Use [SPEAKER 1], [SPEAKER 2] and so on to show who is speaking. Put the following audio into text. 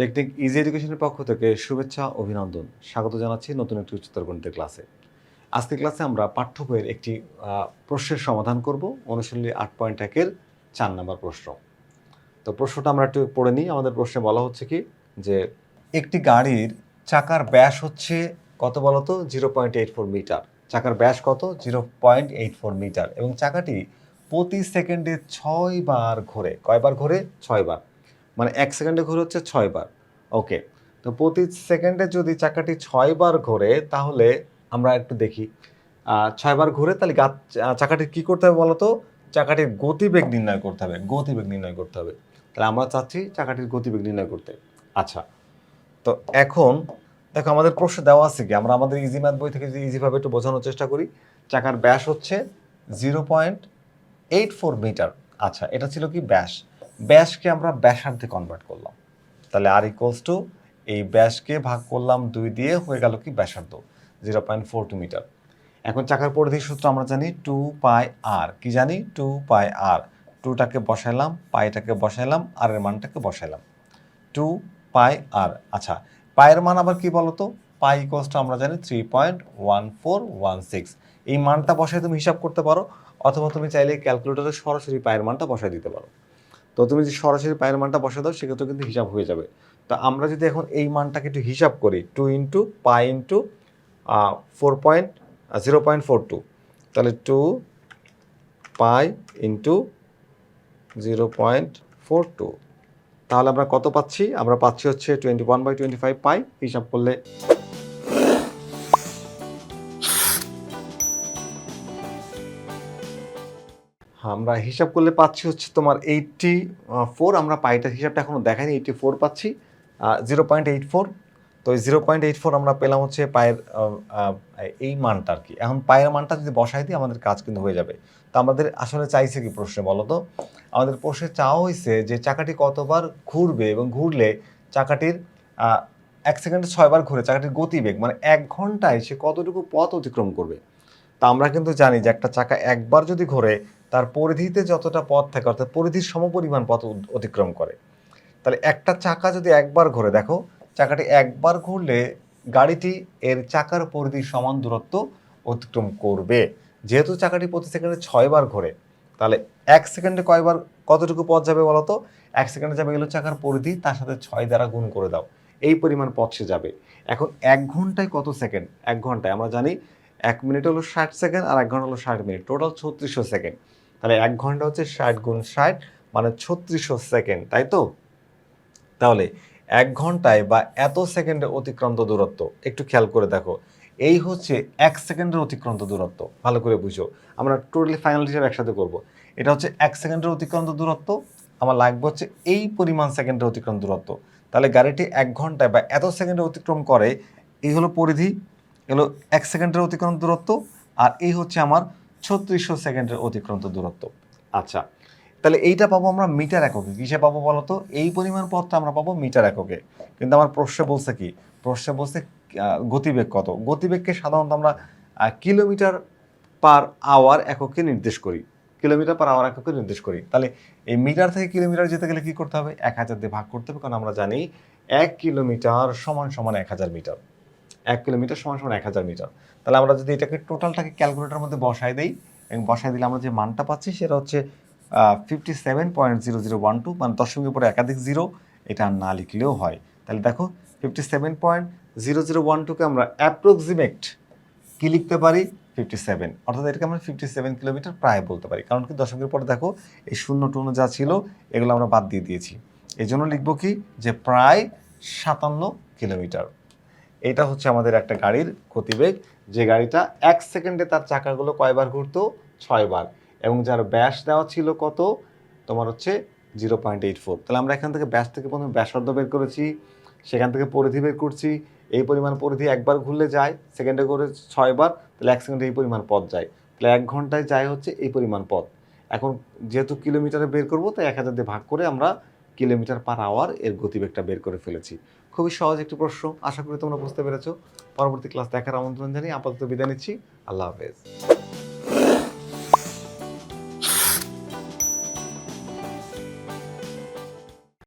[SPEAKER 1] Technique easy এডুকেশনের পক্ষ থেকে শুভেচ্ছা, অভিনন্দন। স্বাগত জানাচ্ছি নতুন একটি উচ্চতর গণিতের ক্লাসে। আজকের ক্লাসে আমরা পাঠ্য বইয়ের একটি প্রশ্নের সমাধান করব। অনুশীলনী আট পয়েন্ট একের চার নম্বর প্রশ্ন। তো প্রশ্নটা আমরা একটু পড়ে নিই। আমাদের প্রশ্নে বলা হচ্ছে কি যে, একটি গাড়ির চাকার ব্যাস হচ্ছে কত বলতো? Zero point eight four metre. চাকার ব্যাস কত? Zero point eight four metre. এবং চাকাটি প্রতি সেকেন্ডে ছয় বার ঘোরে। কয়বার ঘোরে? ছয় বার। মানে এক সেকেন্ডে ঘোরে হচ্ছে ছয় বার। ওকে তো প্রতি সেকেন্ডে যদি চাকাটি ছয় বার ঘোরে তাহলে আমরা একটু দেখি। আহ, ছয় বার ঘুরে তাহলে গাছ চাকাটির কী করতে হবে বলতো? চাকাটির গতিবেগ নির্ণয় করতে হবে গতিবেগ নির্ণয় করতে হবে। তাহলে আমরা চাচ্ছি চাকাটির গতিবেগ নির্ণয় করতে। আচ্ছা তো এখন দেখো আমাদের প্রশ্ন দেওয়া আছে কি? আমরা আমাদের ইজি ম্যাথ বই থেকে যদি ইজিভাবে একটু বোঝানোর চেষ্টা করি চাকার ব্যাস হচ্ছে zero point eight four metre আচ্ছা এটা ছিল কি ব্যাস? ব্যাসকে আমরা ব্যাসার্ধে কনভার্ট করলাম। তাহলে আর ইকুয়ালস টু এই ব্যাসকে ভাগ করলাম দুই দিয়ে হয়ে গেল কি ব্যাসার্ধ zero point four two metre এখন চাকার পরিধির সূত্র আমরা জানি টু পাই আর কি জানি? টু পাই আর টুটাকে বসাইলাম পাইটাকে বসাইলাম আর এর মানটাকে বসাইলাম। টু পাই আর আচ্ছা পায়ের মান আবার কি বলতো? পাই ইকোয়ালস আমরা জানি three point one four one six এই মানটা বসায় তুমি হিসাব করতে পারো, অথবা তুমি চাইলে ক্যালকুলেটরে সরাসরি পায়ের মানটা বসায় দিতে পারো। তো তুমি যদি সরাসরি পায়ের মানটা বসে দাও, সেক্ষেত্রে কিন্তু হিসাব হয়ে যাবে। তো আমরা যদি এখন এই মানটাকে একটু হিসাব করি two into pi into four point zero point four two তাহলে two pi into zero point four two তাহলে আমরা কত পাচ্ছি? আমরা পাচ্ছি হচ্ছে twenty one by twenty five pi হিসাব করলে আমরা হিসাব করলে পাচ্ছি হচ্ছে তোমার এইটটি ফোর আমরা পাইটার হিসাবটা এখনও দেখাইনি এইটটি ফোর পাচ্ছি জিরো পয়েন্ট এইট ফোর তো এই জিরো পয়েন্ট এইট ফোর আমরা পেলাম হচ্ছে পায়ের এই মানটা আর কি। এখন পায়ের মানটা যদি বসাই দিই, আমাদের কাজ কিন্তু হয়ে যাবে। তো আমাদের আসলে চাইছে কি প্রশ্নে বলো তো? আমাদের প্রশ্নে চাওয়া হয়েছে যে চাকাটি কতবার ঘুরবে এবং ঘুরলে চাকাটির এক সেকেন্ডে ছয়বার ঘুরে চাকাটির গতিবেগ মানে এক ঘন্টায় সে কতটুকু পথ অতিক্রম করবে? তা আমরা কিন্তু জানি যে একটা চাকা একবার যদি ঘোরে তার পরিধিতে যতটা পথ থাকে, অর্থাৎ পরিধির সমপরিমাণ পথ অতিক্রম করে। তাহলে একটা চাকা যদি একবার ঘোরে, দেখো, চাকাটি একবার ঘুরলে গাড়িটি এর চাকার পরিধির সমান দূরত্ব অতিক্রম করবে। যেহেতু চাকাটি প্রতি সেকেন্ডে ছয়বার ঘোরে, তাহলে এক সেকেন্ডে কয়বার কতটুকু পথ যাবে বলো তো? এক সেকেন্ডে যাবে গেলো চাকার পরিধি, তার সাথে ছয় দ্বারা গুণ করে দাও। এই পরিমাণ পথ সে যাবে। এখন এক ঘন্টায় কত সেকেন্ড? এক ঘন্টায়, আমরা জানি এক মিনিট হলো ষাট সেকেন্ড আর এক ঘণ্টা হলো ষাট মিনিট। টোটাল ছত্রিশশো সেকেন্ড। তাহলে এক ঘণ্টা হচ্ছে ষাট গুণ ষাট মানে ছত্রিশশো সেকেন্ড, তাই তো? তাহলে এক ঘন্টায় বা এত সেকেন্ডের অতিক্রান্ত দূরত্ব, একটু খেয়াল করে দেখো, এই হচ্ছে এক সেকেন্ডের অতিক্রান্ত দূরত্ব, ভালো করে বুঝো। আমরা টোটালি ফাইনাল হিসাবে একসাথে করব। এটা হচ্ছে এক সেকেন্ডের অতিক্রান্ত দূরত্ব, আমার লাগবে হচ্ছে এই পরিমাণ সেকেন্ডের অতিক্রম দূরত্ব। তাহলে গাড়িটি এক ঘন্টায় বা এত সেকেন্ডে অতিক্রম করে, এই হলো পরিধি এগুলো এক সেকেন্ডের অতিক্রম দূরত্ব, আর এই হচ্ছে আমার ছত্রিশশো সেকেন্ডের অতিক্রান্ত দূরত্ব। আচ্ছা তাহলে এইটা পাবো আমরা মিটার এককে। কিসে পাবো বলো তো? এই পরিমাণ পথটা আমরা পাবো মিটার এককে। কিন্তু আমার প্রশ্নে বলছে কি? প্রশ্নে বলছে গতিবেগ কত? গতিবেগকে সাধারণত আমরা কিলোমিটার পার আওয়ার এককে নির্দেশ করি। কিলোমিটার পার আওয়ার এককে নির্দেশ করি। তাহলে এই মিটার থেকে কিলোমিটার যেতে গেলে কি করতে হবে? এক হাজার দিয়ে ভাগ করতে হবে। কারণ আমরা জানি, এক কিলোমিটার সমান সমান এক হাজার মিটার। এক কিলোমিটার সমান সমান এক হাজার মিটার। তাহলে আমরা যদি এটাকে টোটালটাকে ক্যালকুলেটার মধ্যে বসাই দিই, এবং বসাই দিলে আমরা যে মানটা পাচ্ছি সেটা হচ্ছে fifty seven point zero zero one two মানে দশমিকের পরে একাধিক জিরো এটা না লিখলেও হয়। তাহলে দেখো fifty seven point zero zero one টুকে আমরা অ্যাপ্রক্সিমেট কি লিখতে পারি? ফিফটি সেভেন অর্থাৎ এটাকে আমরা ফিফটি সেভেন কিলোমিটার প্রায় বলতে পারি। কারণ কি দশমিকের পরে দেখো, এই শূন্য টূন্য যা ছিল, এগুলো আমরা বাদ দিয়ে দিয়েছি। এই জন্য লিখব কি? যে প্রায় সাতান্ন কিলোমিটার। এটা হচ্ছে আমাদের একটা গাড়ির গতিবেগ যে গাড়িটা এক সেকেন্ডে তার চাকাগুলো কয়বার ঘুরতো? ছয়বার। এবং যার ব্যাস দেওয়া ছিল কত? তোমার হচ্ছে জিরো পয়েন্ট এইট ফোর। তাহলে আমরা এখান থেকে ব্যাস থেকে প্রথমে ব্যাসার্ধ বের করেছি, সেখান থেকে পরিধি বের করছি। এই পরিমাণ পরিধি একবার ঘুরলে যায়, সেকেন্ডে করে ছয়বার, তাহলে এক সেকেন্ডে এই পরিমাণ পথ যায়। তাহলে এক ঘন্টায় যায় হচ্ছে এই পরিমাণ পথ। এখন যেহেতু কিলোমিটারে বের করব, তাই এক হাজার দিয়ে ভাগ করে আমরা কিলোমিটার পার আওয়ার এর গতিবেগটা বের করে ফেলেছি। খুবই সহজ একটি প্রশ্ন, আশা করি তোমরা বুঝতে পেরেছ। পরবর্তী ক্লাস দেখার আমন্ত্রণ জানিয়ে আপাতত বিদায় নিচ্ছি। আল্লাহ হাফেজ।